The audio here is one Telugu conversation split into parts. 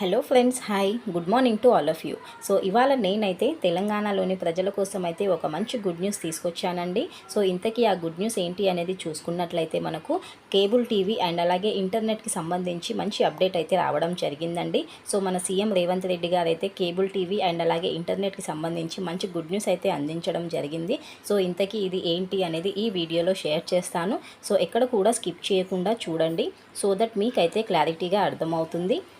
Hello friends hi. Good morning to all of you. So ఇవాళ నేనైతే తెలంగాణలోని ప్రజల కోసం అయితే ఒక మంచి గుడ్ న్యూస్ తీసుకొచ్చానండి. సో ఇంతకీ ఆ గుడ్ న్యూస్ ఏంటి అనేది చూసుకున్నట్లయితే మనకు కేబుల్ టీవీ అండ్ అలాగే ఇంటర్నెట్కి సంబంధించి మంచి అప్డేట్ అయితే రావడం జరిగిందండి. సో మన సీఎం రేవంత్ రెడ్డి గారు అయితే కేబుల్ టీవీ అండ్ అలాగే ఇంటర్నెట్కి సంబంధించి మంచి గుడ్ న్యూస్ అయితే అందించడం జరిగింది. సో ఇంతకీ ఇది ఏంటి అనేది ఈ వీడియోలో షేర్ చేస్తాను. సో ఎక్కడ కూడా స్కిప్ చేయకుండా చూడండి. సో దట్ మీకైతే క్లారిటీగా అర్థమవుతుంది.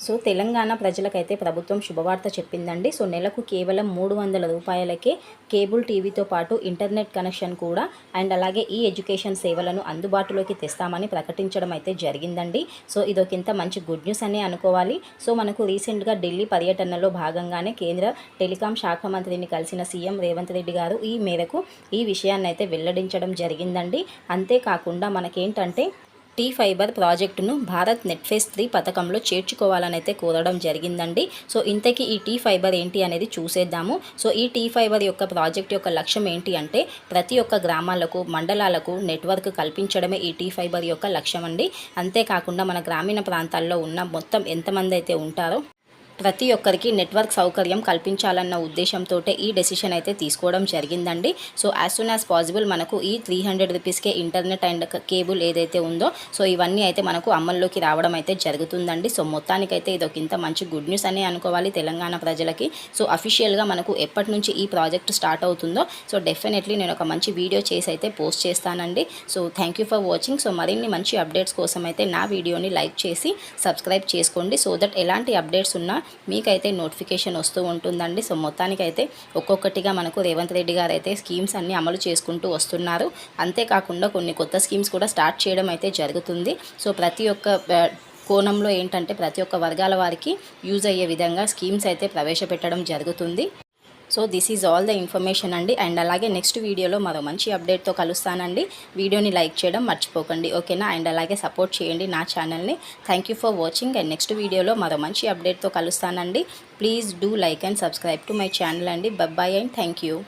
సో తెలంగాణ ప్రజలకైతే ప్రభుత్వం శుభవార్త చెప్పిందండి. సో నెలకు కేవలం మూడు వందల రూపాయలకే కేబుల్ టీవీతో పాటు ఇంటర్నెట్ కనెక్షన్ కూడా అండ్ అలాగే ఈ ఎడ్యుకేషన్ సేవలను అందుబాటులోకి తెస్తామని ప్రకటించడం అయితే జరిగిందండి. సో ఇదొకింత మంచి గుడ్ న్యూస్ అనే అనుకోవాలి. సో మనకు రీసెంట్గా ఢిల్లీ పర్యటనలో భాగంగానే కేంద్ర టెలికాం శాఖ మంత్రిని కలిసిన సీఎం రేవంత్ రెడ్డి గారు ఈ మేరకు ఈ విషయాన్ని అయితే వెల్లడించడం జరిగిందండి. అంతేకాకుండా మనకేంటంటే టీ ఫైబర్ ప్రాజెక్టును భారత్ నెట్ఫేస్ త్రీ పథకంలో చేర్చుకోవాలని అయితే కోరడం జరిగిందండి. సో ఇంతకీ ఈ టీ ఫైబర్ ఏంటి అనేది చూసేద్దాము. సో ఈ టీ ఫైబర్ యొక్క ప్రాజెక్ట్ యొక్క లక్ష్యం ఏంటి అంటే ప్రతి ఒక్క గ్రామాలకు మండలాలకు నెట్వర్క్ కల్పించడమే ఈ టీ ఫైబర్ యొక్క లక్ష్యం అండి అంతేకాకుండా మన గ్రామీణ ప్రాంతాల్లో ఉన్న మొత్తం ఎంతమంది అయితే ఉంటారో ప్రతి ఒక్కరికి నెట్వర్క్ సౌకర్యం కల్పించాలన్న ఉద్దేశంతో ఈ డెసిషన్ అయితే తీసుకోవడం జరిగిందండి. So as soon as possible మనకు ఈ త్రీ హండ్రెడ్ రూపీస్కే ఇంటర్నెట్ అండ్ కేబుల్ ఏదైతే ఉందో సో ఇవన్నీ అయితే మనకు అమల్లోకి రావడం అయితే జరుగుతుందండి. సో మొత్తానికైతే ఇది ఒక ఇంత మంచి గుడ్ న్యూస్ అని అనుకోవాలి తెలంగాణ ప్రజలకి. సో అఫీషియల్గా మనకు ఎప్పటి నుంచి ఈ ప్రాజెక్ట్ స్టార్ట్ అవుతుందో సో డెఫినెట్లీ నేను ఒక మంచి వీడియో చేసి అయితే పోస్ట్ చేస్తానండి. So thank you for watching so మరిన్ని మంచి అప్డేట్స్ కోసం అయితే నా వీడియోని లైక్ చేసి సబ్స్క్రైబ్ చేసుకోండి. సో దట్ ఎలాంటి అప్డేట్స్ ఉన్నా మీకైతే నోటిఫికేషన్ వస్తూ ఉంటుందండి. సో మొత్తానికైతే ఒక్కొక్కటిగా మనకు రేవంత్ రెడ్డి గారు అయితే స్కీమ్స్ అన్ని అమలు చేసుకుంటూ వస్తున్నారు. అంతేకాకుండా కొన్ని కొత్త స్కీమ్స్ కూడా స్టార్ట్ చేయడం అయితే జరుగుతుంది. సో ప్రతి ఒక్క కోణంలో ఏంటంటే ప్రతి ఒక్క వర్గాల వారికి యూజ్ అయ్యే విధంగా స్కీమ్స్ అయితే ప్రవేశపెట్టడం జరుగుతుంది. So this is all the information అండి అండ్ అలాగే నెక్స్ట్ వీడియోలో మరో మంచి అప్డేట్తో కలుస్తానండి. వీడియోని లైక్ చేయడం మర్చిపోకండి ఓకేనా? అండ్ అలాగే సపోర్ట్ చేయండి నా ఛానల్ని. Thank you for watching and next వీడియోలో మరో మంచి అప్డేట్తో కలుస్తానండి. Please do like and subscribe to my channel అండి. Bye bye and thank you